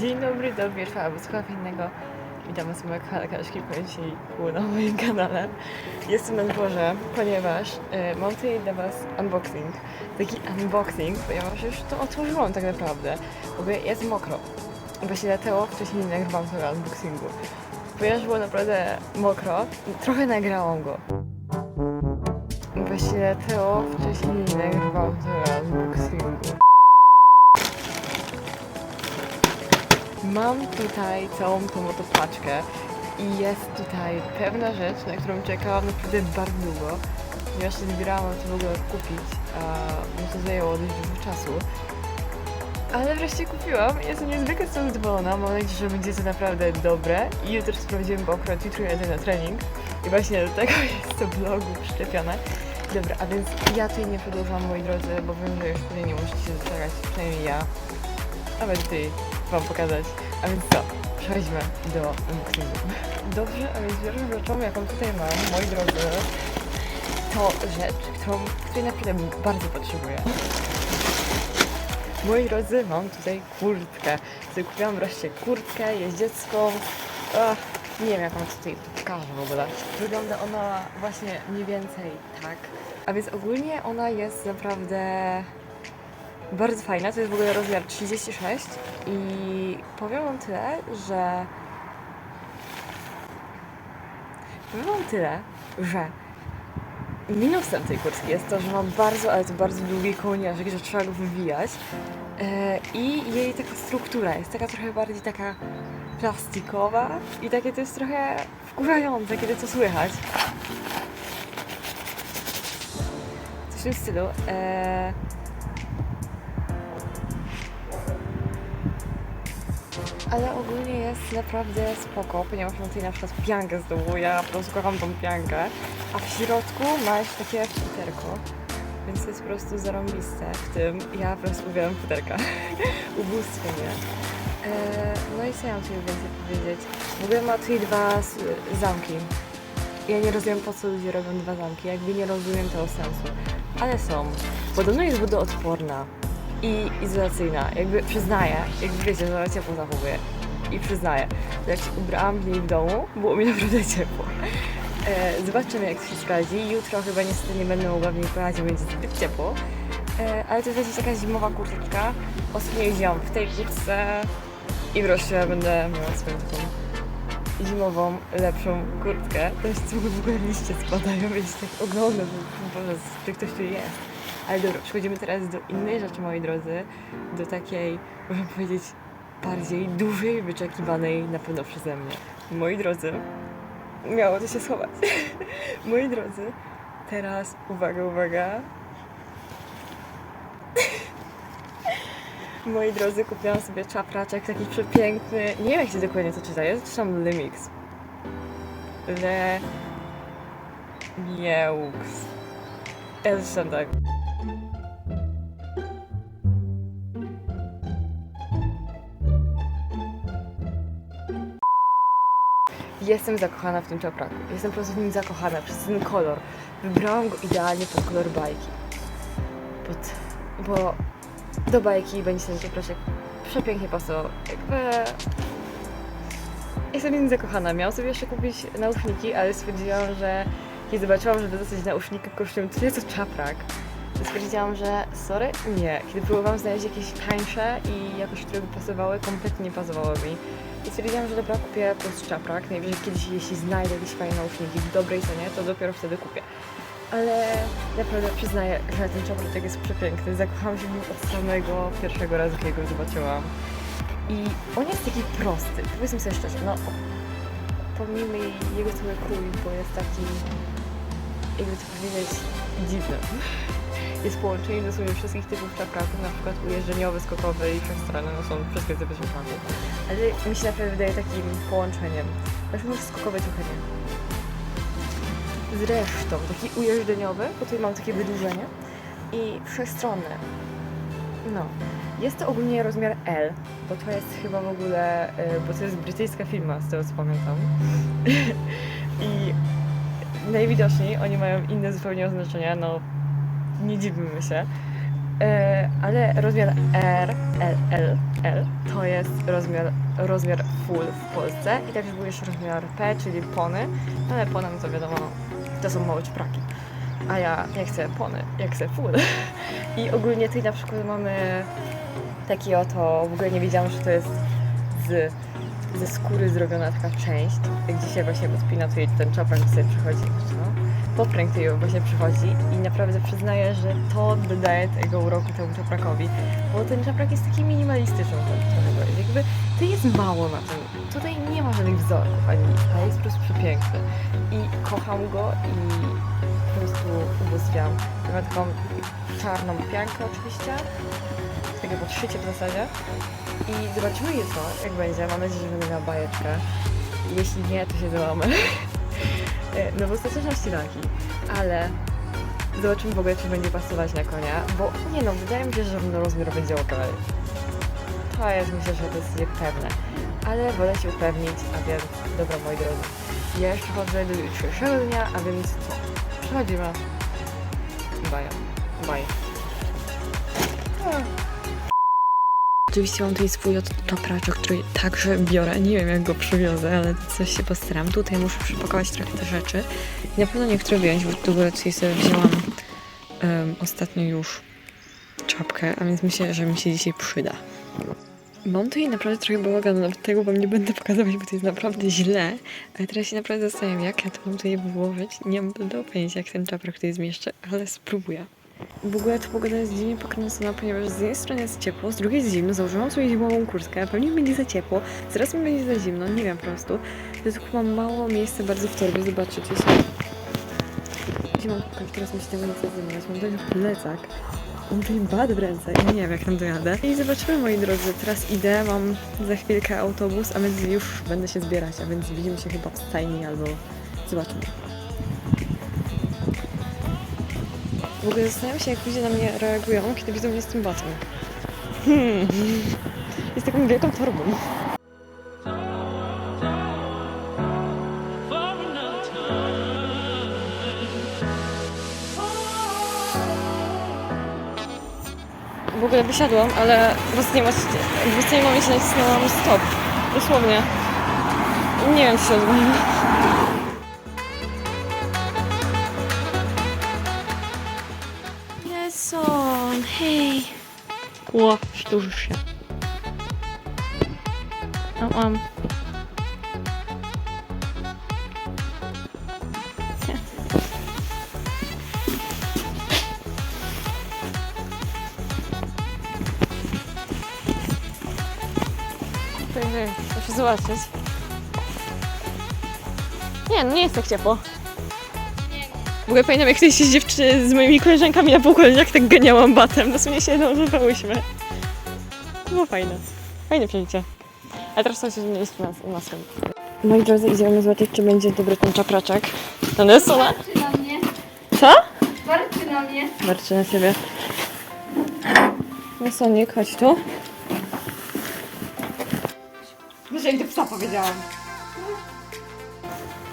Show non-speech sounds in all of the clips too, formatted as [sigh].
Dzień dobry, to pierwsza albo innego. Witam Was moje koleżanki po dzisiaj było na moim kanale. Jestem na dworze, ponieważ e, mam tutaj dla Was unboxing. Taki unboxing, ponieważ już to otworzyłam tak naprawdę. W ogóle jest mokro. Właśnie dlatego wcześniej nie nagrywałam tego unboxingu. Ponieważ było naprawdę mokro, trochę nagrałam go. Właśnie dlatego wcześniej nie nagrywałam tego unboxingu. Mam tutaj całą tą oto i jest tutaj pewna rzecz, na którą czekałam naprawdę bardzo długo. Ponieważ się zbierałam to w ogóle kupić, a mi to zajęło dość dużo czasu. Ale wreszcie kupiłam i jestem niezwykle z tego zadowolona. Mam nadzieję, że będzie to naprawdę dobre. I jutro sprawdziłem, bo akurat jutro jadę na trening. I właśnie do tego [laughs] jest to vlogu przyczepione. Dobra, a więc ja tutaj nie przedłużam, moi drodzy, bo wiem, że już pewnie nie możecie się przynajmniej ja. Nawet tutaj Wam pokazać. A więc co? Przejdźmy do unboxingu. Dobrze, a więc pierwszą rzeczą, jaką tutaj mam, moi drodzy, to rzecz, którą, której naprawdę bardzo potrzebuję. Moi drodzy, mam tutaj kurtkę. Tutaj kupiłam wreszcie kurtkę jeździecką. Ach, nie wiem, jak wam tutaj pokażę w ogóle. Wygląda ona właśnie mniej więcej tak. A więc ogólnie ona jest naprawdę bardzo fajna. To jest w ogóle rozmiar 36 i powiem wam tyle, że powiem wam tyle, że minusem tej kurtki jest to, że ma bardzo, ale to bardzo długi kołnierzyk, że trzeba go wywijać e, i jej taka struktura jest taka trochę bardziej taka plastikowa i takie to jest trochę wkurzające, kiedy to słychać. Coś w tym stylu. E, Ale ogólnie jest naprawdę spoko, ponieważ mam tutaj na przykład piankę z domu, ja po prostu kocham tą piankę, a w środku ma jeszcze takie futerko, więc to jest po prostu zarąbiste w tym, ja po prostu uwielbiam futerka. [laughs] Eee, no i co ja mam tutaj więcej powiedzieć? W ogóle ma tutaj dwa zamki. Ja nie rozumiem po co ludzie robią dwa zamki, jakby nie rozumiem tego sensu, ale są. Podobno jest wodoodporna i izolacyjna. Jakby przyznaję, jakby wiecie, że ciepło zachowuję. I przyznaję, że jak się ubrałam w niej w domu, było mi naprawdę [laughs] ciepło. E, zobaczymy jak to się sprawdzi. Jutro chyba niestety nie będę mogła w niej pojechać, bo będzie zbyt ciepło. E, ale to jest jakaś zimowa kurteczka. Ostatnio jeździłam w tej kurtce i wreszcie będę miała swoją taką zimową, lepszą kurtkę. To jest w ogóle liście spadają, więc tak oglądam, że Boże, czy ktoś tu jest. Ale dobra, przechodzimy teraz do innej rzeczy, moi drodzy. Do takiej, można powiedzieć, bardziej dużej, wyczekiwanej na pewno przeze mnie. Moi drodzy, miało to się schować. [laughs] moi drodzy, teraz uwaga, uwaga. Moi drodzy, kupiłam sobie czapraczek taki przepiękny. Nie wiem jak się dokładnie to czyta, jest czytam Le Mix. Le... Mieux. Ja tak. Jestem zakochana w tym czapraku. Jestem po prostu w nim zakochana przez ten kolor. Wybrałam go idealnie pod kolor bajki. Pod... Bo do bajki będzie ten czapraczek przepięknie pasował. Jakby... Jestem nim zakochana. Miałam sobie jeszcze kupić nauczniki, ale stwierdziłam, że kiedy zobaczyłam, że dostać nauczniki kosztują tyle co czaprak, to stwierdziłam, że sorry, nie. Kiedy próbowałam znaleźć jakieś tańsze i jakoś, które by pasowały, kompletnie nie pasowały mi. I stwierdziłam, że dobra, kupię po prostu czaprak. Najwyżej kiedyś, jeśli znajdę jakieś fajne nauczniki w dobrej cenie, to dopiero wtedy kupię. Ale naprawdę przyznaję, że ten czaprak jest przepiękny. Zakochałam się w nim od samego pierwszego razu, kiedy go zobaczyłam. I on jest taki prosty. Powiedzmy sobie szczerze, no pomijmy jego cały krój, bo jest taki, jakby to powiedzieć, dziwny. Jest połączenie dosłownie wszystkich typów czapkaków, na przykład ujeżdżeniowy, skokowy i wszechstronny, no są wszystkie typy czapkaków. Ale mi się naprawdę wydaje takim połączeniem. Zresztą może skokowy trochę nie. Zresztą taki ujeżdżeniowy, bo tutaj mam takie wydłużenie i wszechstronny. No. Jest to ogólnie rozmiar L, bo to jest chyba w ogóle, y, bo to jest brytyjska firma, z tego co pamiętam. [laughs] I najwidoczniej oni mają inne zupełnie oznaczenia, no nie dziwimy się. E, ale rozmiar R, L, L, L to jest rozmiar, rozmiar full w Polsce i także był jeszcze rozmiar P, czyli pony, no ale pony no to wiadomo, to są małe czpraki. A ja nie chcę pony, ja chcę full. I ogólnie tutaj na przykład mamy taki oto, w ogóle nie wiedziałam, że to jest z, ze skóry zrobiona taka część. Jak dzisiaj właśnie podpina tutaj ten czaprak sobie przychodzi, no, podpręg tutaj właśnie przychodzi i naprawdę przyznaję, że to dodaje tego uroku temu czaprakowi, bo ten czaprak jest taki minimalistyczny, tak trochę powiedzieć. Jakby to jest mało na tym. Tutaj nie ma żadnych wzorów ani ale jest po prostu przepiękny. I kocham go i po prostu ubóstwiam. Ma taką czarną piankę oczywiście, takie podszycie w zasadzie. I zobaczymy jutro, jak będzie. Mam nadzieję, że będę miała bajeczkę. Jeśli nie, to się załamy. [laughs] No w ostateczności taki, ale zobaczymy w ogóle, czy będzie pasować na konia, bo nie no, wydaje mi się, że rozmiar będzie ok. To jest, myślę, że to jest niepewne, ale wolę się upewnić, a więc, dobra moi drodzy, ja jeszcze chodzę do jutrzejszego dnia, a więc co? Przechodzimy. Baja. Baj. Oczywiście mam tutaj swój czapraczek, który także biorę. Nie wiem jak go przywiozę, ale coś się postaram. Tutaj muszę przypakować trochę te rzeczy. Na pewno niektóre wyjąć, bo ogóle tutaj sobie wzięłam em, ostatnio już czapkę, a więc myślę, że mi się dzisiaj przyda. Mam tutaj naprawdę trochę bałaganu, nawet tego wam nie będę pokazywać, bo to jest naprawdę źle. Ale teraz się naprawdę zastanawiam, jak ja to mam tutaj włożyć. Nie mam do pojęcia, jak ten czaprak tutaj zmieszczę, ale spróbuję. W ogóle ta pogoda jest dziwnie pokręcona, ponieważ z jednej strony jest ciepło, z drugiej jest zimno. Założyłam sobie zimową kurtkę, pewnie będzie za ciepło, zaraz mi będzie za zimno, nie wiem po prostu. Dlatego mam mało miejsca bardzo w torbie, zobaczcie, czy się... Gdzie mam kukać? Teraz mi się tego nie chce. Mam ten plecak. Tutaj bad w ręce nie wiem jak tam dojadę. I zobaczymy moi drodzy, teraz idę, mam za chwilkę autobus, a więc już będę się zbierać, a więc widzimy się chyba w stajni albo zobaczymy. W ogóle zastanawiam się, jak ludzie na mnie reagują, kiedy widzą mnie z tym batem. Hmm. Jest taką wielką torbą. W ogóle wysiadłam, ale w ostatnim, w ostatnim momencie nacisnęłam stop. Dosłownie. Nie wiem, co się odbyło. Jason, hej. Ło, szturzysz się. Am, am. Także muszę zobaczyć. Nie, no nie jest tak ciepło. W ogóle pamiętam, jak kiedyś się dziewczyny z moimi koleżankami na półkoleniach tak ganiałam batem. Dosłownie się dążywałyśmy. To było fajne. Fajne przeżycie. A teraz coś zmieniliśmy na, na swym. Moi drodzy, idziemy zobaczyć, czy będzie dobry ten czapraczek. To jest ona. Warczy na mnie. Co? Warczy na mnie. Warczy na siebie. No Sonik, chodź tu. Że do psa powiedziałam.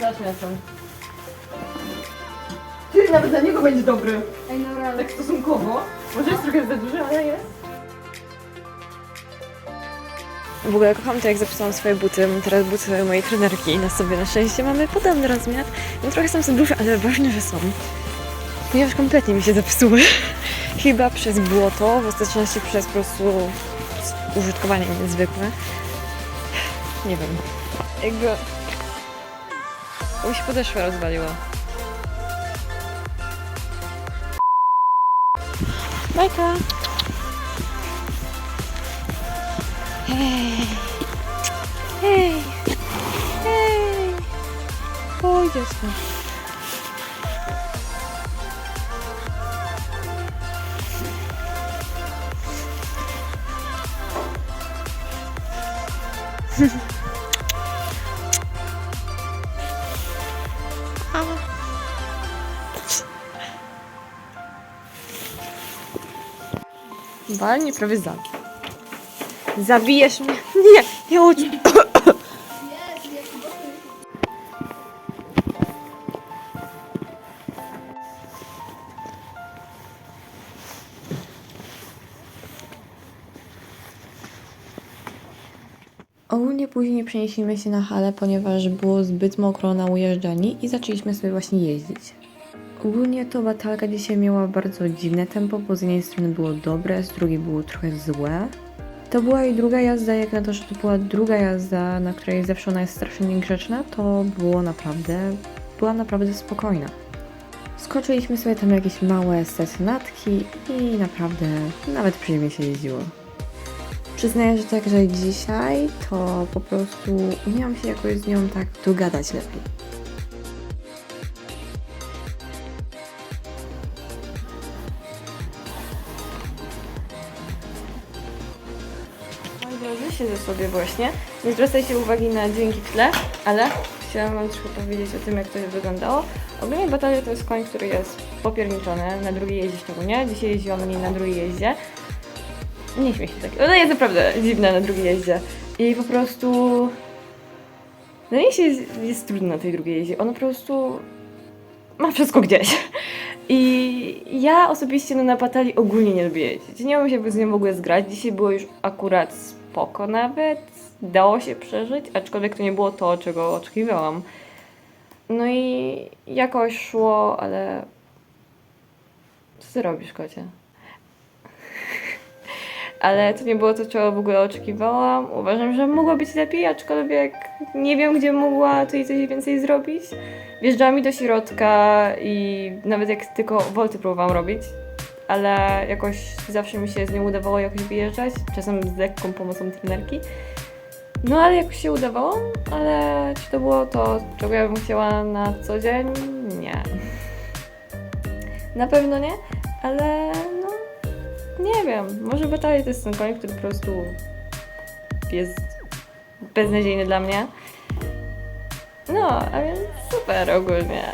Zacznę są. Ty nawet dla niego będzie dobry. Ej, no realnie. Tak stosunkowo. Może jest trochę za duży, ale jest. W ogóle kocham to, jak zapisałam swoje buty. Mam teraz buty mojej trenerki na sobie. Na szczęście mamy podobny rozmiar. No trochę są za duże, ale ważne, że są. Ponieważ kompletnie mi się zepsuły. [laughs] Chyba przez błoto, w ostateczności przez po prostu użytkowanie niezwykłe. Nie wiem. Jakby... Mi się podeszła rozwaliła. Bajka! Hej! Hej! Hej! Oj, dziecko. [laughs] Walnie prawie za. Zabijesz mnie? [laughs] Nie, nie chodź. Ogólnie później przenieśliśmy się na halę, ponieważ było zbyt mokro na ujeżdżani i zaczęliśmy sobie właśnie jeździć. Ogólnie to batalka dzisiaj miała bardzo dziwne tempo, bo z jednej strony było dobre, z drugiej było trochę złe. To była jej druga jazda, jak na to, że to była druga jazda, na której zawsze ona jest strasznie niegrzeczna, to było naprawdę, była naprawdę spokojna. Skoczyliśmy sobie tam jakieś małe stacjonatki i naprawdę nawet przyjemnie się jeździło. Przyznaję, że także dzisiaj to po prostu umiałam się jakoś z nią tak dogadać lepiej. Moi drodzy, siedzę sobie właśnie. Nie zwracajcie uwagi na dźwięki w tle, ale chciałam Wam trochę powiedzieć o tym, jak to wyglądało. Ogólnie batalia to jest koń, który jest popierniczony, na drugiej jeździe szczególnie. Dzisiaj jeździłam niej na drugiej jeździe. Nie śmiej się tak. Ona jest naprawdę dziwna na drugiej jeździe. I po prostu... No i się jest, jest trudno na tej drugiej jeździe. Ona po prostu ma wszystko gdzieś. I ja osobiście no, na Patali ogólnie nie lubię jeździć. Nie umiem się z nią w ogóle zgrać. Dzisiaj było już akurat spoko nawet. Dało się przeżyć, aczkolwiek to nie było to, czego oczekiwałam. No i jakoś szło, ale... Co ty robisz, kocie? Ale to nie było to, czego w ogóle oczekiwałam. Uważam, że mogło być lepiej, aczkolwiek nie wiem, gdzie mogła tutaj coś więcej zrobić. Wjeżdżała mi do środka i nawet jak tylko wolty próbowałam robić, ale jakoś zawsze mi się z nią udawało jakoś wyjeżdżać, czasem z lekką pomocą trenerki. No ale jakoś się udawało, ale czy to było to, czego ja bym chciała na co dzień? Nie. Na pewno nie, ale nie wiem, może Batalia to jest ten koń, który po prostu jest beznadziejny dla mnie. No, a więc super ogólnie.